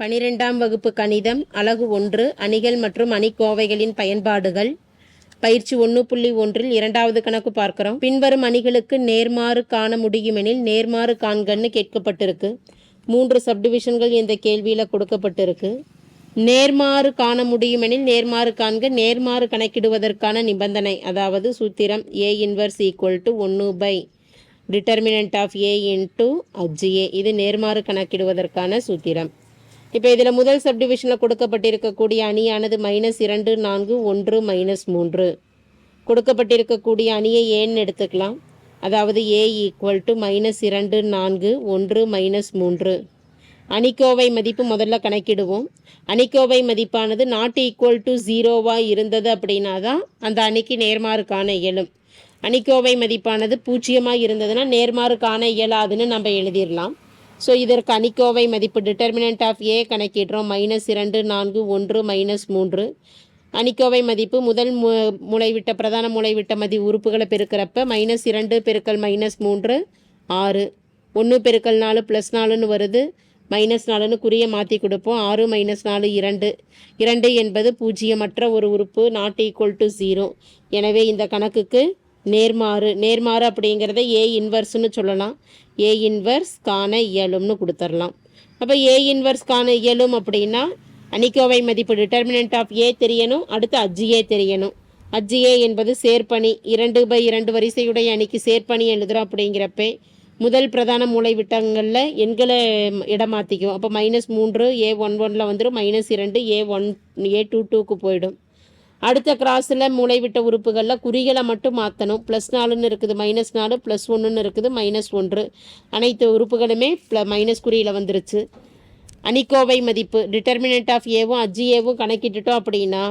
பனிரெண்டாம் வகுப்பு கணிதம் அலகு ஒன்று அணிகள் மற்றும் அணிக்கோவைகளின் பயன்பாடுகள். பயிற்சி ஒன்று புள்ளி ஒன்றில் இரண்டாவது கணக்கு பார்க்கிறோம். பின்வரும் அணிகளுக்கு நேர்மாறு காண முடியுமெனில் நேர்மாறு காண்கன்னு கேட்கப்பட்டிருக்கு. மூன்று சப்டிவிஷன்கள் இந்த கேள்வியில் கொடுக்கப்பட்டிருக்கு. நேர்மாறு காண முடியுமெனில் நேர்மாறு காண்க நேர்மாறு கணக்கிடுவதற்கான நிபந்தனை அதாவது சூத்திரம் ஏ இன்வர்ஸ் ஈக்குவல் டு ஒன்று by determinant of A into adj A இது நேர்மாறு கணக்கிடுவதற்கான சூத்திரம். இப்போ இதில் முதல் சப்டிவிஷனில் கொடுக்கப்பட்டிருக்கக்கூடிய அணியானது மைனஸ் இரண்டு நான்கு ஒன்று மைனஸ் மூன்று. கொடுக்கப்பட்டிருக்கக்கூடிய அணியை ஏன்னு எடுத்துக்கலாம். அதாவது ஏ ஈக்குவல் டு மைனஸ் இரண்டு நான்கு ஒன்று மைனஸ் மூன்று. அணிக்கோவை மதிப்பு முதல்ல கணக்கிடுவோம். அணிக்கோவை மதிப்பானது நாட் ஈக்குவல் டு ஜீரோவாக இருந்தது அப்படின்னா தான் அந்த அணிக்கு நேர்மாறு காண இயலும். அணிக்கோவை மதிப்பானது பூஜ்ஜியமாக இருந்ததுன்னா நேர்மாறு காண இயலாதுன்னு நம்ம எழுதிடலாம். ஸோ இதற்கு அணிக்கோவை மதிப்பு டிட்டர்மினன்ட் ஆஃப் ஏ கணக்கிடுறோம். மைனஸ் இரண்டு நான்கு ஒன்று மைனஸ் மூன்று. அணிக்கோவை மதிப்பு முதல் மு முளைவிட்ட பிரதான முளைவிட்ட மதி உறுப்புகளை பெருக்கிறப்ப மைனஸ் இரண்டு பெருக்கல் மைனஸ் மூன்று ஆறு. ஒன்று பெருக்கல் நாலு ப்ளஸ் நாலுன்னு வருது. மைனஸ் நாலுன்னு குறியை மாற்றி கொடுப்போம். ஆறு மைனஸ் நாலு இரண்டு. இரண்டு என்பது பூஜ்ஜியமற்ற ஒரு உறுப்பு நாட் ஈக்குவல் டு ஜீரோ எனவே இந்த கணக்குக்கு நேர்மாறு நேர்மாறு அப்படிங்கிறத ஏ இன்வர்ஸ்னு சொல்லலாம். ஏ இன்வர்ஸ் காண இயலும்னு கொடுத்துடலாம். அப்போ ஏ இன்வர்ஸ் காண இயலும் அப்படின்னா அணிக்கோவை மதிப்பு டிட்டர்மினன்ட் ஆஃப் ஏ தெரியணும் அடுத்து அஜ்ஜியே தெரியணும். அஜ்ஜியே என்பது சேர்ப்பணி இரண்டு பை இரண்டு வரிசையுடைய அணிக்கு சேர்ப்பணி எழுதுகிறோம் அப்படிங்கிறப்ப முதல் பிரதான மூளை விட்டங்களில் எண்களை இடமாற்றிக்கும் அப்போ மைனஸ் மூன்று ஏ ஒன் ஒனில் வந்துடும் மைனஸ் இரண்டு ஏ ஒன் ஏ டூ டூக்கு போயிடும். அடுத்த கிராஸில் மூளைவிட்ட உறுப்புகளில் குறிகளை மட்டும் மாற்றணும் ப்ளஸ் நாலுன்னு இருக்குது மைனஸ் நாலு ப்ளஸ் ஒன்றுன்னு இருக்குது மைனஸ் ஒன்று. அனைத்து உறுப்புகளுமே ப்ள மைனஸ் குறியில் வந்துருச்சு. அணிக்கோவை மதிப்பு டிட்டர்மினன்ட் ஆஃப் ஏவும் அஜி ஏவும் கணக்கிட்டுட்டோம் அப்படின்னா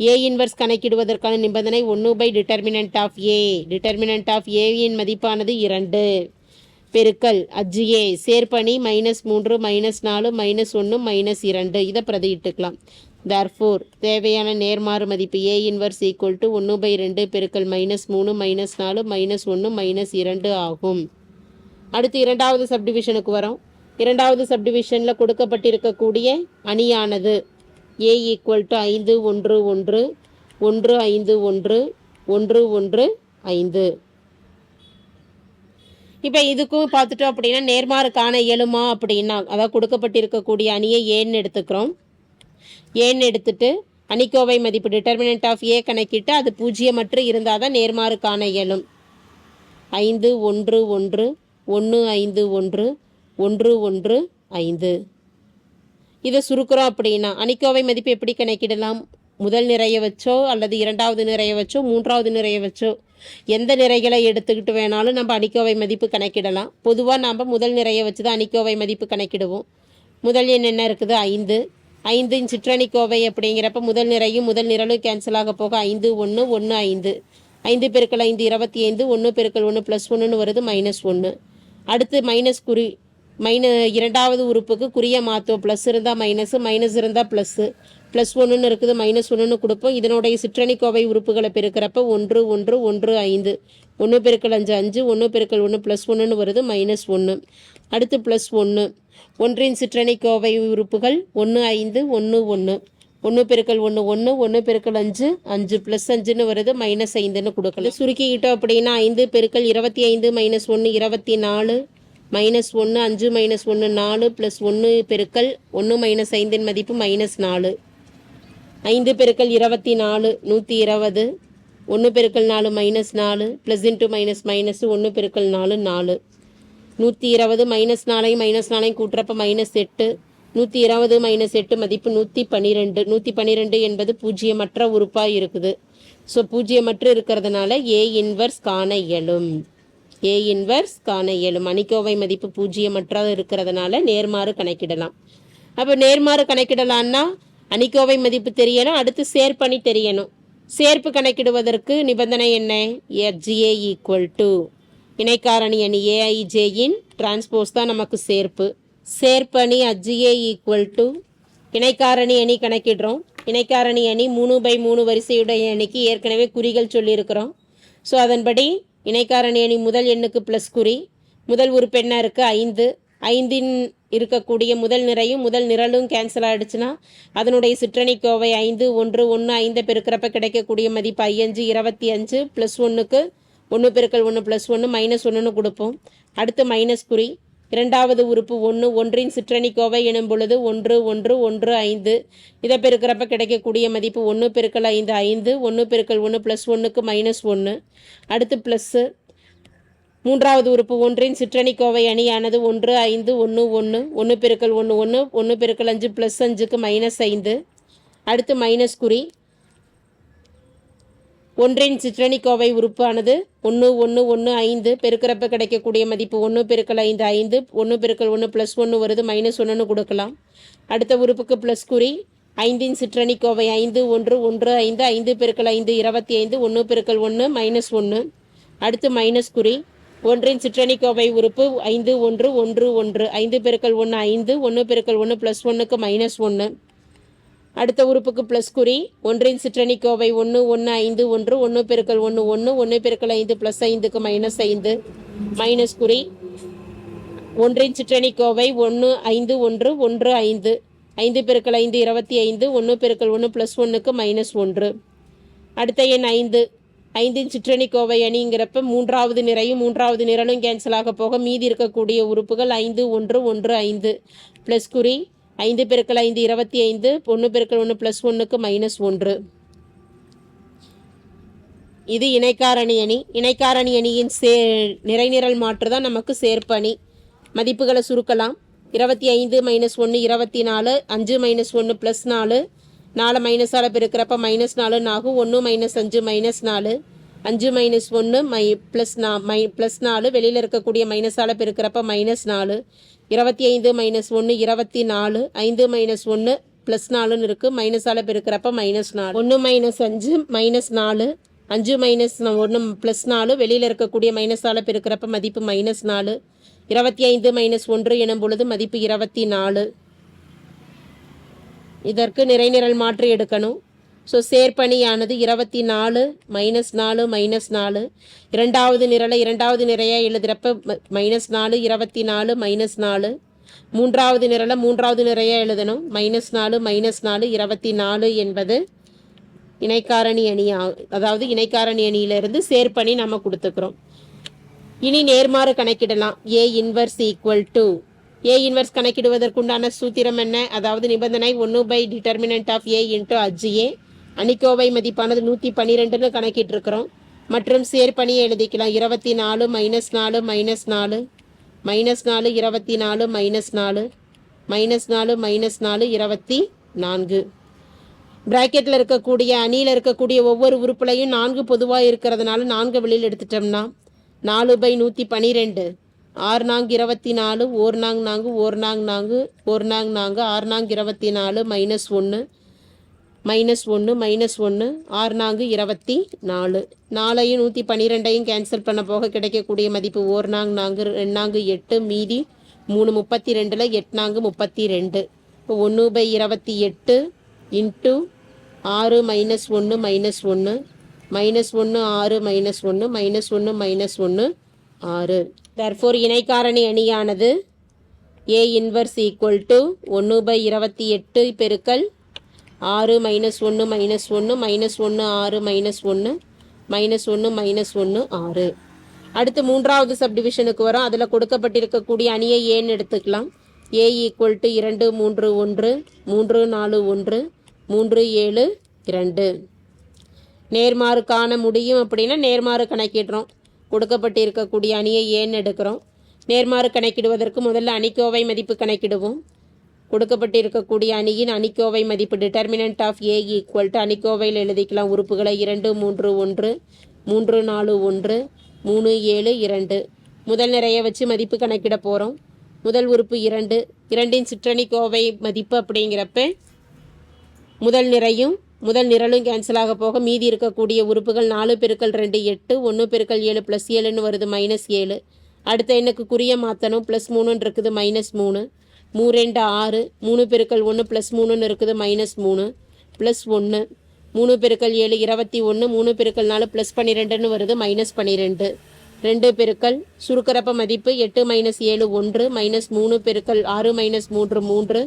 ஏ இன்வர்ஸ் கணக்கிடுவதற்கான நிபந்தனை ஒன்று by determinant of A determinant of ஏவின் மதிப்பானது இரண்டு. பெருக்கல் அஜ்ஜியே சேர்ப்பணி மைனஸ் மூன்று மைனஸ் நாலு மைனஸ் ஒன்று மைனஸ் இரண்டு. இதை பிரதியிட்டுக்கலாம் தர்ஃபோர் தேவையான நேர்மாறு மதிப்பு ஏ இன்வர்ஸ் ஈக்குவல் டு ஒன்று பை ரெண்டு பெருக்கல் மைனஸ் மூணு மைனஸ் நாலு மைனஸ் ஒன்று மைனஸ் இரண்டு ஆகும். அடுத்து இரண்டாவது சப்டிவிஷனுக்கு வரோம். இரண்டாவது சப்டிவிஷனில் கொடுக்கப்பட்டிருக்கக்கூடிய அணியானது ஏ ஈக்குவல் டு ஐந்து ஒன்று ஒன்று ஒன்று ஐந்து ஒன்று ஒன்று ஒன்று ஐந்து. இப்போ இதுக்கும் பார்த்துட்டோம் அப்படின்னா நேர்மாறு காண இயலுமா அப்படின்னா அதாவது கொடுக்கப்பட்டிருக்கக்கூடிய அணியை ஏன்னு எடுத்துக்கிறோம். ஏன்னு எடுத்துட்டு அணிக்கோவை மதிப்பு டிட்டர்மினன்ட் ஆஃப் ஏ கணக்கிட்டு அது பூஜ்ஜியமற்று இருந்தால் தான் நேர்மாறு காண இயலும். ஐந்து ஒன்று ஒன்று ஒன்று ஐந்து ஒன்று ஒன்று ஒன்று ஐந்து. இதை சுருக்குறோம் அப்படின்னா அணிக்கோவை மதிப்பு எப்படி கணக்கிடலாம்? முதல் நிறைய வச்சோ அல்லது இரண்டாவது நிறைய வச்சோ மூன்றாவது நிறைய வச்சோ எந்த நிறைகளை எடுத்துக்கிட்டு வேணாலும் நம்ம அணிக்கோவை மதிப்பு கணக்கிடலாம். பொதுவாக நாம் முதல் நிறைய வச்சு தான் அணிக்கோவை மதிப்பு கணக்கிடுவோம். முதல் எண் என்ன இருக்குது? ஐந்து. ஐந்து சிற்றணிக்கோவை அப்படிங்கிறப்ப முதல் நிறையும் முதல் நிரலும் கேன்சல் ஆக போக ஐந்து ஒன்று ஒன்று ஐந்து. ஐந்து பெருக்கள் ஐந்து இருபத்தி ஐந்து ஒன்று பெருக்கல் ஒன்று ப்ளஸ் ஒன்றுன்னு வருது மைனஸ் ஒன்று அடுத்து மைனஸ் குறி மைன இரண்டாவது உறுப்புக்கு குறிய மாற்றுவோம் ப்ளஸ் இருந்தால் மைனஸு மைனஸ் இருந்தால் ப்ளஸ்ஸு ப்ளஸ் ஒன்றுன்னு இருக்குது மைனஸ் ஒன்றுன்னு கொடுப்போம். இதனுடைய சிற்றணிக்கோவை உறுப்புகளை பெருக்கிறப்ப ஒன்று ஒன்று ஒன்று ஐந்து. ஒன்று பெருக்கல் அஞ்சு அஞ்சு ஒன்று பெருக்கல் ஒன்று ப்ளஸ் ஒன்றுன்னு வருது மைனஸ் ஒன்று அடுத்து ப்ளஸ் ஒன்று ஒன்றின் சிற்றணிக்கோவை உறுப்புகள் ஒன்று ஐந்து ஒன்று ஒன்று ஒன்று பெருக்கல் ஒன்று ஒன்று ஒன்று பெருக்கல் அஞ்சு அஞ்சு ப்ளஸ் அஞ்சுன்னு வருது மைனஸ் ஐந்துன்னு கொடுக்கல சுருக்கிக்கிட்டோம் அப்படின்னா ஐந்து பெருக்கல் இருபத்தி ஐந்து மைனஸ் ஒன்று இருபத்தி நாலு மைனஸ் ஒன்று அஞ்சு மைனஸ் ஒன்று நாலு ப்ளஸ் ஒன்று பெருக்கல் ஒன்று மைனஸ் ஐந்தின் மதிப்பு மைனஸ் நாலு. ஐந்து பெருக்கல் இருபத்தி நாலு நூற்றி இருபது. ஒன்று பெருக்கல் நாலு மைனஸ் நாலு ப்ளஸ் இன்ட்டு மைனஸ் மைனஸ் ஒன்று பெருக்கல் நாலு நாலு. நூற்றி இருபது மைனஸ் நாலையும் மைனஸ் நாலையும் கூட்டுறப்ப மைனஸ் எட்டு. நூற்றி இருபது மைனஸ் எட்டு மதிப்பு நூற்றி பன்னிரெண்டு. நூற்றி பன்னிரெண்டு என்பது பூஜ்ஜியமற்ற உறுப்பாக இருக்குது. ஸோ பூஜ்ஜியமற்று இருக்கிறதுனால ஏ இன்வர்ஸ் காண இயலும். ஏ இன்வர்ஸ் காண இயலும். அணிக்கோவை மதிப்பு பூஜ்ஜியமற்ற இருக்கிறதுனால நேர்மாறு கணக்கிடலாம். அப்போ நேர்மாறு கணக்கிடலான்னா அணிக்கோவை மதிப்பு தெரியணும் அடுத்து சேர்ப்பணி தெரியணும். சேர்ப்பு கணக்கிடுவதற்கு நிபந்தனை என்ன? எஃப்ஜிஏ ஈக்குவல் டு இணைக்காரணி அணி ஏஐஜேயின் டிரான்ஸ்போஸ் தான் நமக்கு சேர்ப்பு. சேர்ப்பணி அஜ்ஜிஏ ஈக்குவல் டு இணைக்காரணி அணி கணக்கிடுறோம். இணைக்காரணி அணி மூணு பை மூணு வரிசையுடைய அணிக்கு ஏற்கனவே குறிகள் சொல்லியிருக்கிறோம். ஸோ அதன்படி இணைக்காரணி அணி முதல் எண்ணுக்கு ப்ளஸ் குறி முதல் உறுப்பெண்ணாக இருக்குது ஐந்து. ஐந்தின் இருக்கக்கூடிய முதல் நிறையும் முதல் நிரலும் கேன்சல் ஆகிடுச்சுன்னா அதனுடைய சிற்றணிக்கோவை ஐந்து ஒன்று ஒன்று ஐந்து பெருக்கிறப்ப கிடைக்கக்கூடிய மதிப்பு ஐயஞ்சு இருபத்தி அஞ்சு ப்ளஸ் ஒன்றுக்கு ஒன்று பெருக்கல் ஒன்று ப்ளஸ் ஒன்று மைனஸ் ஒன்றுன்னு கொடுப்போம். அடுத்து மைனஸ் குறி. இரண்டாவது உறுப்பு ஒன்று ஒன்றின் சிற்றணிக்கோவை எனும் பொழுது ஒன்று ஒன்று ஒன்று ஐந்து. இதை பெருக்கிறப்ப கிடைக்கக்கூடிய மதிப்பு ஒன்று பெருக்கல் ஐந்து ஐந்து. ஒன்று பெருக்கல் ஒன்று ப்ளஸ் ஒன்றுக்கு மைனஸ் ஒன்று அடுத்து ப்ளஸ்ஸு மூன்றாவது உறுப்பு ஒன்றின் சிற்றணிக்கோவை அணியானது ஒன்று ஐந்து ஒன்று ஒன்று ஒன்று பெருக்கல் ஒன்று ஒன்று ஒன்று பெருக்கல் அஞ்சு ப்ளஸ் அஞ்சுக்கு மைனஸ் ஐந்து. அடுத்து மைனஸ் குறி. ஒன்றின் சிற்றணிக்கோவை உறுப்பானது ஒன்று ஒன்று ஒன்று ஐந்து. பெருக்கிறப்ப கிடைக்கக்கூடிய மதிப்பு ஒன்று பெருக்கல் ஐந்து ஐந்து. ஒன்று பெருக்கல் ஒன்று ப்ளஸ் ஒன்று வருது மைனஸ் ஒன்றுன்னு கொடுக்கலாம். அடுத்த உறுப்புக்கு ப்ளஸ் குறி. ஐந்தின் சிற்றணிக்கோவை ஐந்து ஒன்று ஒன்று ஐந்து. ஐந்து பெருக்கல் ஐந்து இருபத்தி ஐந்து. ஒன்று பெருக்கல் ஒன்று மைனஸ் ஒன்று. அடுத்து மைனஸ் குறி. ஒன்றின் சிற்றணிக்கோவை உறுப்பு ஐந்து ஒன்று ஒன்று ஒன்று. ஐந்து பெருக்கல் ஒன்று ஐந்து. ஒன்று பெருக்கல் ஒன்று ப்ளஸ் ஒன்றுக்கு மைனஸ் ஒன்று. அடுத்த உறுப்புக்கு ப்ளஸ் குறி. ஒன்றின் சிற்றணிக்கோவை ஒன்று ஒன்று ஐந்து ஒன்று ஒன்று பெருக்கல் ஒன்று ஒன்று ஒன்று பெருக்கல் ஐந்து ப்ளஸ் ஐந்துக்கு மைனஸ் ஐந்து. மைனஸ் குறி. ஒன்றின் சிற்றணிக்கோவை ஒன்று ஐந்து ஒன்று ஒன்று ஐந்து. ஐந்து பெருக்கல் ஐந்து இருபத்தி ஐந்து. ஒன்று பெருக்கல் ஒன்று ப்ளஸ் ஒன்றுக்கு மைனஸ் ஒன்று. அடுத்த எண் ஐந்து. ஐந்தின் சிற்றணிக்கோவை அணிங்கிறப்ப மூன்றாவது நிறையும் மூன்றாவது நிரலும் கேன்சல் ஆக போக மீதி இருக்கக்கூடிய உறுப்புகள் ஐந்து ஒன்று ஒன்று ஐந்து. ப்ளஸ் குறி. ஐந்து பெருக்கள் ஐந்து இருபத்தி ஐந்து. ஒன்று பெருக்கள் ஒன்று ப்ளஸ் ஒன்றுக்கு மைனஸ் ஒன்று. இது இணைக்காரணி அணி. இணைக்காரணி அணியின் சே நிறைநிரல் மாற்று தான் நமக்கு சேர்ப்பணி. மதிப்புகளை சுருக்கலாம். இருபத்தி ஐந்து மைனஸ் ஒன்று இருபத்தி நாலு. அஞ்சு மைனஸ் ஒன்று ப்ளஸ் நாலு. நாலு மைனஸால் பெருக்கிறப்ப மைனஸ் நாலுன்னு ஆகும். ஒன்று மைனஸ் அஞ்சு மைனஸ் நாலு. அஞ்சு மைனஸ் ஒன்று மை ப்ளஸ் நா மை ப்ளஸ் நாலு வெளியில் இருக்கக்கூடிய மைனஸால் பெருக்கிறப்ப மைனஸ் நாலு. இருபத்தி ஐந்து மைனஸ் ஒன்று இருபத்தி நாலு. ஐந்து மைனஸ் ஒன்று ப்ளஸ் நாலுன்னு இருக்குது மைனஸால் பெருக்கிறப்ப மைனஸ் நாலு. ஒன்று மைனஸ் அஞ்சு மைனஸ் நாலு. அஞ்சு மைனஸ் ஒன்று ப்ளஸ் நாலு. வெளியில் இருக்கக்கூடிய மைனஸால் பெருக்கிறப்ப மதிப்பு மைனஸ் நாலு. இருபத்தி ஐந்து மைனஸ் ஒன்று எனும் பொழுது மதிப்பு இருபத்தி நாலு. இதற்கு நிறைநிரல் மாற்றி எடுக்கணும். ஸோ சேர்ப்பணியானது இருபத்தி நாலு மைனஸ் நாலு மைனஸ் நாலு. இரண்டாவது நிரலை இரண்டாவது நிறையாக எழுதுகிறப்ப ம- மைனஸ் நாலு இருபத்தி நாலு மைனஸ் நாலு. மூன்றாவது நிரலை மூன்றாவது நிறையாக எழுதணும். மைனஸ் நாலு மைனஸ் நாலு இருபத்தி நாலு என்பது இணைக்காரணி அணி ஆ- அதாவது இணைக்காரணி அணியிலிருந்து சேர்ப்பணி நம்ம கொடுத்துக்கிறோம். இனி நேர்மாறு கணக்கிடலாம். A inverse equal to A inverse கணக்கிடுவதற்குண்டான சூத்திரம் என்ன? அதாவது நிபந்தனை ஒன்று by determinant of A into adj A அணிக்கோவை மதிப்பானது நூற்றி பன்னிரெண்டுன்னு கணக்கிட்டிருக்கிறோம். மற்றும் சேர்ப்பணியை எழுதிக்கலாம். இருபத்தி நாலு மைனஸ் நாலு மைனஸ் நாலு. மைனஸ் நாலு இருபத்தி நாலு மைனஸ் நாலு. மைனஸ் நாலு மைனஸ் நாலு இருபத்தி நான்கு. பிராக்கெட்டில் இருக்கக்கூடிய அணியில் இருக்கக்கூடிய ஒவ்வொரு உறுப்புலையும் நான்கு பொதுவாக இருக்கிறதுனால நான்கு வெளியில் எடுத்துட்டோம்னா நாலு பை நூற்றி பன்னிரெண்டு ஆறு நான்கு இருபத்தி நாலு ஓர் நாங் நான்கு ஓர் நாங் நான்கு ஓர் நாங் நான்கு ஆறு நாங்கு இருபத்தி நாலு மைனஸ் ஒன்று மைனஸ் ஒன்று மைனஸ் ஒன்று ஆறு நான்கு இருபத்தி நாலு. நாலையும் நூற்றி பன்னிரெண்டையும் கேன்சல் பண்ண போக கிடைக்கக்கூடிய மதிப்பு ஓர் நாங்கு நான்கு ரெண்டாங்கு எட்டு மீதி மூணு முப்பத்தி ரெண்டில் எட்நான்கு முப்பத்தி ரெண்டு. இப்போ ஒன்று பை இருபத்தி எட்டு இன்ட்டு ஆறு மைனஸ் ஒன்று மைனஸ் ஒன்று மைனஸ் ஒன்று ஆறு மைனஸ் ஒன்று மைனஸ் ஒன்று மைனஸ் ஒன்று ஆறு. தர்ஃபோர் இணைக்காரணி அணியானது ஏ இன்வர்ஸ் ஈக்குவல் டு ஒன்று பை இருபத்தி எட்டு பெருக்கல் ஆறு மைனஸ் ஒன்று மைனஸ் ஒன்று மைனஸ் ஒன்று ஆறு மைனஸ் ஒன்று மைனஸ் ஒன்று மைனஸ் ஒன்று ஆறு. அடுத்து மூன்றாவது சப்டிவிஷனுக்கு வரும். அதில் கொடுக்கப்பட்டிருக்கக்கூடிய அணியை ஏன்னு எடுத்துக்கலாம். ஏ ஈக்குவல் டு இரண்டு மூன்று ஒன்று மூன்று நாலு ஒன்று மூன்று ஏழு இரண்டு. நேர்மாறு காண முடியும் அப்படின்னா நேர்மாறு கணக்கிடுறோம். கொடுக்கப்பட்டிருக்கக்கூடிய அணியை ஏன்னு எடுக்கிறோம். நேர்மாறு கணக்கிடுவதற்கு முதல்ல அணிக்கோவை மதிப்பு கணக்கிடுவோம். கொடுக்கப்பட்டிருக்கக்கூடிய அணியின் அணிக்கோவை மதிப்பு determinant of A equal to அணிக்கோவையில் எழுதிக்கலாம். உறுப்புகளை இரண்டு மூன்று ஒன்று மூன்று நாலு ஒன்று மூணு ஏழு இரண்டு. முதல் நிறைய வச்சு மதிப்பு கணக்கிட போகிறோம் முதல் உறுப்பு இரண்டு. இரண்டின் சிற்றணிக்கோவை மதிப்பு அப்படிங்கிறப்ப முதல் நிறையும் முதல் நிரலும் கேன்சல் ஆக போக மீதி இருக்கக்கூடிய உறுப்புகள் நாலு பெருக்கல் ரெண்டு எட்டு ஒன்று பெருக்கல் ஏழு ப்ளஸ் ஏழுன்னு வருது மைனஸ் ஏழு. அடுத்த எண்ணுக்கு குறிய மாற்றணும் ப்ளஸ் மூணுன்னு இருக்குது மைனஸ் மூணு. மூ ரெண்டு ஆறு மூணு பெருக்கல் ஒன்று ப்ளஸ் மூணுன்னு இருக்குது மைனஸ் மூணு ப்ளஸ் ஒன்று மூணு பெருக்கல் ஏழு இருபத்தி ஒன்று மூணு பெருக்கல் நாலு ப்ளஸ் பன்னிரெண்டுன்னு வருது மைனஸ் பன்னிரெண்டு. ரெண்டு பெருக்கல் சுருக்கிறப்ப மதிப்பு எட்டு மைனஸ் ஏழு ஒன்று மைனஸ் மூணு பெருக்கல் ஆறு மைனஸ் மூன்று மூன்று.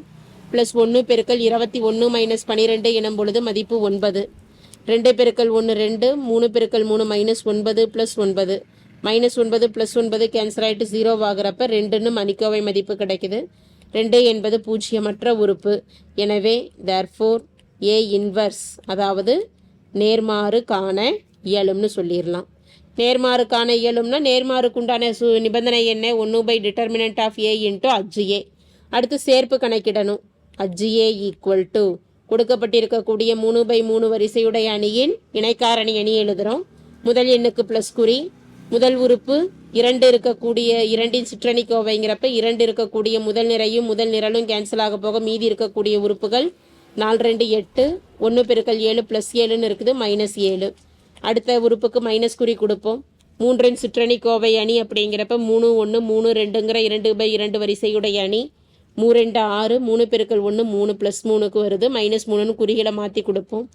ப்ளஸ் ஒன்று பெருக்கல் இருபத்தி ஒன்று மைனஸ் பன்னிரெண்டு எனும் பொழுது மதிப்பு ஒன்பது. ரெண்டு பெருக்கல் ஒன்று ரெண்டு மூணு பெருக்கல் மூணு மைனஸ் ஒன்பது ப்ளஸ் ஒன்பது. மைனஸ் ஒன்பது ப்ளஸ் ஒன்பது கேன்சல் ஆகிட்டு ஜீரோ ஆகிறப்ப ரெண்டுன்னு மணிக்கோவை மதிப்பு கிடைக்குது. ரெண்டு என்பது பூஜ்ஜியமற்ற உறுப்பு. எனவே தேர்ஃபோர் ஏ இன்வர்ஸ் அதாவது நேர்மாறு காண இயலும்னு சொல்லிடலாம் நேர்மாறு காண இயலும்னா நேர்மாறுக்குண்டான சு நிபந்தனை என்ன? ஒன்று by determinant of A into adj A அடுத்து சேர்ப்பு கணக்கிடணும். அஜ்ஜு ஏ ஈக்குவல் டு கொடுக்கப்பட்டிருக்கக்கூடிய மூணு பை மூணு வரிசையுடைய அணியின் இணைக்காரணி அணி எழுதுகிறோம் முதல் எண்ணுக்கு ப்ளஸ் குறி முதல் உறுப்பு இரண்டு இருக்கக்கூடிய இரண்டின் சிற்றணிக்கோவைங்கிறப்ப இரண்டு இருக்கக்கூடிய முதல் நிறையும் முதல் நிரலும் கேன்சல் ஆக போக மீதி இருக்கக்கூடிய உறுப்புகள் நாலு ரெண்டு எட்டு ஒன்று பெருக்கல் ஏழு ப்ளஸ் ஏழுன்னு இருக்குது மைனஸ் ஏழு. அடுத்த உறுப்புக்கு மைனஸ் குறி கொடுப்போம். மூன்றின் சிற்றணி கோவை அணி அப்படிங்கிறப்ப மூணு ஒன்று மூணு ரெண்டுங்கிற இரண்டு பை இரண்டு வரிசையுடைய அணி. மூ ரெண்டு ஆறு மூணு பெருக்கள் ஒன்று மூணு ப்ளஸ் மூணுக்கு வருது. மைனஸ் மூணுன்னு குறிகளை மாற்றி கொடுப்போம்.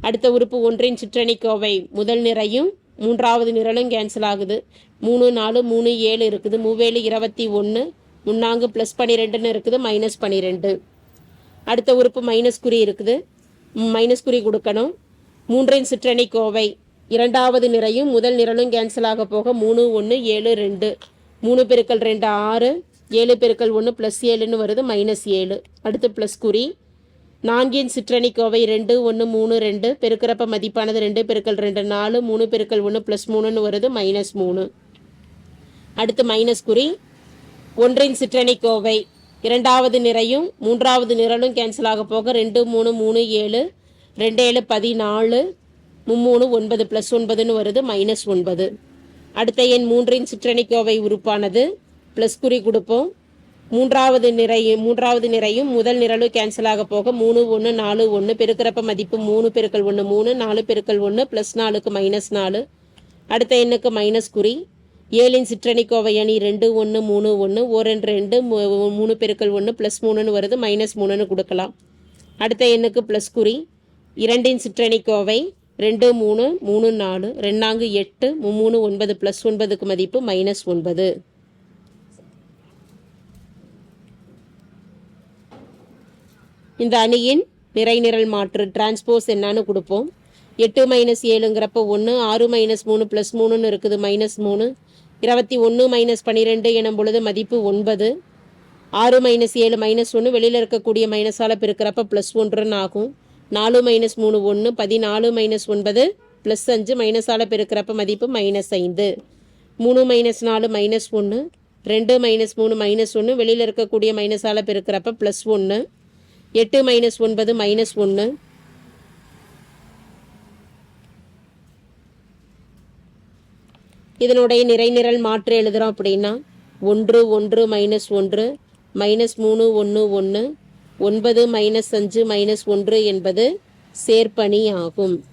அடுத்த உறுப்பு ஒன்றின் சிற்றணி கோவை முதல் நிறையும் மூன்றாவது நிரலும் கேன்சல் ஆகுது. மூணு நாலு மூணு ஏழு இருக்குது. மூவேழு இருபத்தி ஒன்று முன்னாங்கு ப்ளஸ் பன்னிரெண்டுன்னு இருக்குது மைனஸ் பன்னிரெண்டு அடுத்த உறுப்பு மைனஸ் குறி இருக்குது. மைனஸ் குறி கொடுக்கணும். மூன்றின் சிற்றணி கோவை. இரண்டாவது நிறையும் முதல் நிரலும் கேன்சல் ஆக போக மூணு ஒன்று ஏழு ரெண்டு. மூணு பெருக்கல் ரெண்டு ஆறு. ஏழு பெருக்கல் ஒன்று ப்ளஸ் ஏழுன்னு வருது மைனஸ் ஏழு. அடுத்து ப்ளஸ் குறி. நான்கின் சிற்றணி கோவை ரெண்டு ஒன்று மூணு ரெண்டு பெருக்கிறப்ப மதிப்பானது ரெண்டு பெருக்கல் ரெண்டு நாலு மூணு பெருக்கல் ஒன்று ப்ளஸ் மூணுன்னு வருது மைனஸ் மூணு. அடுத்து மைனஸ் குறி. ஒன்றின் சிற்றணி கோவை இரண்டாவது நிறையும் மூன்றாவது நிரலும் கேன்சல் ஆக போக ரெண்டு மூணு மூணு ஏழு ரெண்டு ஏழு பதினாலு மும்மூணு ஒன்பது ப்ளஸ் ஒன்பதுன்னு வருது மைனஸ் ஒன்பது. அடுத்த எண் மூன்றின் சிற்றணிக்கோவை உறுப்பானது ப்ளஸ் குறி கொடுப்போம். மூன்றாவது நிறையும் மூன்றாவது நிறையும் முதல் நிரலும் கேன்சல் ஆக போக மூணு ஒன்று நாலு ஒன்று பெருக்கிறப்ப மதிப்பு மூணு பெருக்கல் ஒன்று மூணு நாலு பெருக்கல் ஒன்று ப்ளஸ் நாலுக்கு மைனஸ் நாலு. அடுத்த எண்ணுக்கு மைனஸ் குறி. ஏழின் சிற்றணிக்கோவை அணி ரெண்டு ஒன்று மூணு ஒன்று ஓரெண்டு ரெண்டு மூணு பெருக்கல் ஒன்று ப்ளஸ் மூணுன்னு வருது மைனஸ் மூணுன்னு கொடுக்கலாம். அடுத்த எண்ணுக்கு ப்ளஸ் குறி. இரண்டின் சிற்றணிக்கோவை ரெண்டு மூணு மூணு நாலு ரெண்டாங்கு எட்டு மூணு ஒன்பது ப்ளஸ் ஒன்பதுக்கு மதிப்பு மைனஸ் ஒன்பது. இந்த அணியின் நிறைநிரல் மாற்று டிரான்ஸ்போஸ் என்னன்னு கொடுப்போம். எட்டு மைனஸ் ஏழுங்கிறப்ப ஒன்று ஆறு மைனஸ் மூணு ப்ளஸ் மூணுன்னு இருக்குது மைனஸ் மூணு. இருபத்தி ஒன்று மைனஸ் பன்னிரெண்டு எனும் பொழுது மதிப்பு ஒன்பது. ஆறு மைனஸ் ஏழு மைனஸ் ஒன்று வெளியில் இருக்கக்கூடிய மைனஸால் பெருக்கிறப்ப ப்ளஸ் ஒன்றுன்னு ஆகும். நாலு மைனஸ் மூணு ஒன்று பதினாலு மைனஸ் ஒன்பது ப்ளஸ் அஞ்சு மைனஸால் பெருக்கிறப்ப மதிப்பு மைனஸ் ஐந்து. மூணு மைனஸ் நாலு மைனஸ் ஒன்று ரெண்டு மைனஸ் மூணு மைனஸ் ஒன்று வெளியில் இருக்கக்கூடிய மைனஸால் பெருக்கிறப்ப ப்ளஸ் ஒன்று எட்டு மைனஸ் ஒன்பது மைனஸ் ஒன்று இதனுடைய நிறைநிரல் மாற்று எழுதுகிறோம் அப்படின்னா ஒன்று ஒன்று மைனஸ் ஒன்று மைனஸ் மூணு ஒன்று ஒன்று ஒன்பது மைனஸ் அஞ்சு மைனஸ் ஒன்று என்பது சேர்ப்பணி ஆகும்.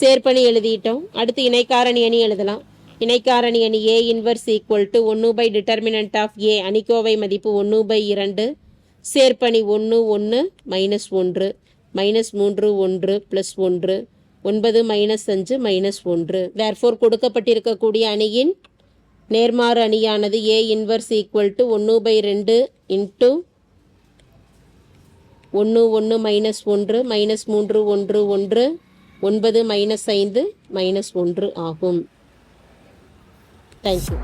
சேர்ப்பணி எழுதிட்டோம். அடுத்து இணைக்காரணி அணி எழுதலாம். இணைக்காரணி அணி ஏ இன்வர்ஸ் ஈக்குவல் டு ஒன்று பை டிட்டர்மினன்ட் ஆஃப் ஏ அணிக்கோவை மதிப்பு ஒன்று பை இரண்டு சேர்ப்பணி ஒன்று ஒன்று மைனஸ் ஒன்று மைனஸ் மூன்று ஒன்று ப்ளஸ் ஒன்று ஒன்பது மைனஸ் அஞ்சு மைனஸ் ஒன்று. தேர்ஃபோர் கொடுக்கப்பட்டிருக்கக்கூடிய அணியின் நேர்மாறு அணியானது ஏ இன்வர்ஸ் ஈக்குவல் டு ஒன்று பை ரெண்டு இன்ட்டு ஒன்று ஒன்று மைனஸ் ஒன்று மைனஸ் மூன்று ஒன்று ஒன்று ஒன்பது மைனஸ் ஐந்து மைனஸ் ஒன்று ஆகும். தேங்க்யூ